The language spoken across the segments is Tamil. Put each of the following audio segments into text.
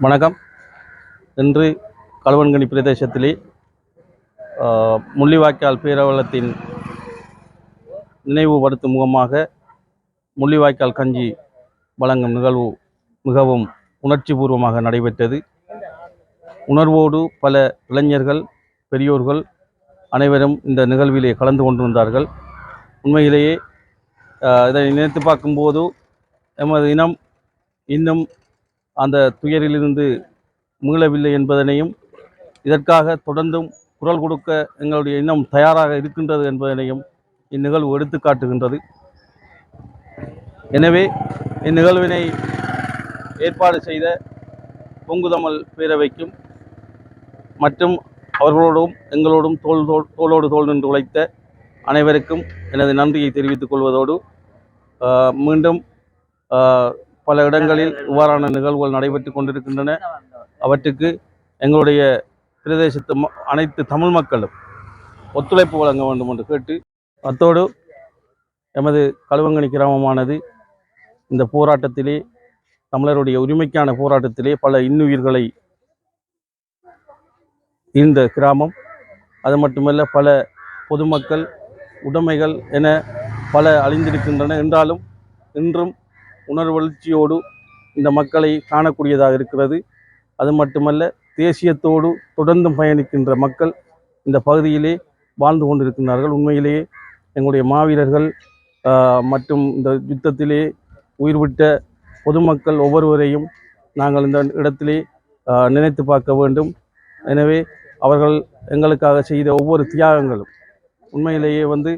வணக்கம். இன்று களுவன்கனி பிரதேசத்திலே ஆஹ், முள்ளிவாய்க்கால் பேரவலத்தின் நினைவுபடுத்தும் முகமாக முள்ளிவாய்க்கால் கஞ்சி வழங்கும் நிகழ்வு மிகவும் உணர்ச்சிபூர்வமாக நடைபெற்றது. உணர்வோடு பல இளைஞர்கள் பெரியோர்கள் அனைவரும் இந்த நிகழ்விலே கலந்து கொண்டிருந்தார்கள். உண்மையிலேயே இதை நினைத்து பார்க்கும்போது எமது இனம் இன்னும் அந்த துயரிலிருந்து மீளவில்லை என்பதனையும் இதற்காக தொடர்ந்தும் குரல் கொடுக்க எங்களுடைய இன்னும் தயாராக இருக்கின்றது என்பதனையும் இந்நிகழ்வு எடுத்துக்காட்டுகின்றது எனவே இந்நிகழ்வினை ஏற்பாடு செய்த பொங்குதமல் பேரவைக்கும் மற்றும் அவர்களோடும் எங்களோடும் தோள் தோல் தோளோடு தோள் நின்று உழைத்த அனைவருக்கும் எனது நன்றியை தெரிவித்துக் கொள்வதோடு மீண்டும் பல இடங்களில் இவ்வாறான நிகழ்வுகள் நடைபெற்று கொண்டிருக்கின்றன. அவற்றுக்கு எங்களுடைய பிரதேசத்து ம- அனைத்து தமிழ் மக்களும் ஒத்துழைப்பு வழங்க வேண்டும் என்று கேட்டு அத்தோடு எமது கழுவங்கனி கிராமமானது இந்த போராட்டத்திலே தமிழருடைய உரிமைக்கான போராட்டத்திலே பல இன்னுயிர்களை ஈந்த கிராமம். அது மட்டுமல்ல பல பொதுமக்கள் உடைமைகள் என பல அழிந்திருக்கின்றன. என்றாலும் இன்றும் உணர்வெழுச்சியோடு இந்த மக்களை காணக்கூடியதாக இருக்கிறது. அது மட்டுமல்ல தேசியத்தோடு தொடர்ந்தும் பயணிக்கின்ற மக்கள் இந்த பகுதியிலே வாழ்ந்து கொண்டிருக்கின்றார்கள். உண்மையிலேயே எங்களுடைய மாவீரர்கள் மற்றும் இந்த யுத்தத்திலே உயிர் விட்ட பொதுமக்கள் ஒவ்வொருவரையும் நாங்கள் இந்த இடத்திலே நினைத்து பார்க்க வேண்டும். எனவே அவர்கள் எங்களுக்காக செய்த ஒவ்வொரு தியாகங்களும் உண்மையிலேயே வந்து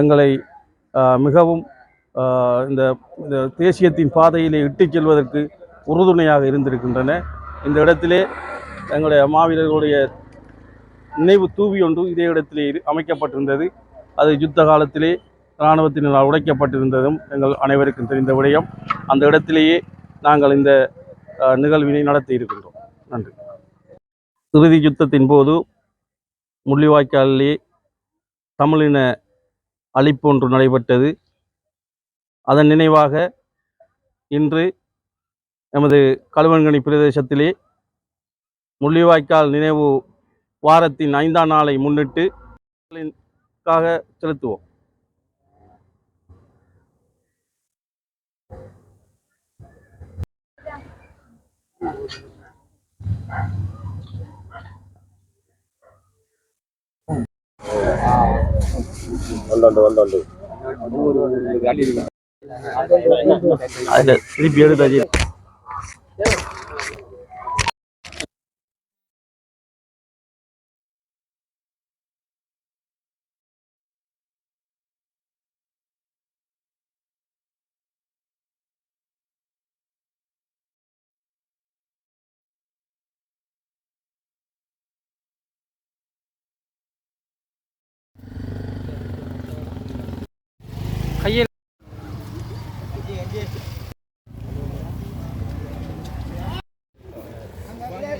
எங்களை மிகவும் இந்த இந்த தேசியத்தின் பாதையிலே இட்டுச் செல்வதற்கு உறுதுணையாக இருந்திருக்கின்றன. இந்த இடத்திலே எங்களுடைய மாவீரர்களுடைய நினைவு தூவி ஒன்று இதே இடத்திலே இரு- அமைக்கப்பட்டிருந்தது. அது யுத்த காலத்திலே இராணுவத்தினால் உடைக்கப்பட்டிருந்ததும் எங்கள் அனைவருக்கும் தெரிந்த விடயம். அந்த இடத்திலேயே நாங்கள் இந்த நிகழ்வினை நடத்தி இருக்கின்றோம். நன்றி. இறுதி யுத்தத்தின் போது முள்ளிவாய்க்காலிலே தமிழின அழிப்பு ஒன்று நடைபெற்றது. அதன் நினைவாக இன்று எமது களுவன்கனி பிரதேசத்திலே முள்ளிவாய்க்கால் நினைவு வாரத்தின் ஐந்தாம் நாளை முன்னிட்டு க்காக செலுத்துவோம். Alter, die Birne da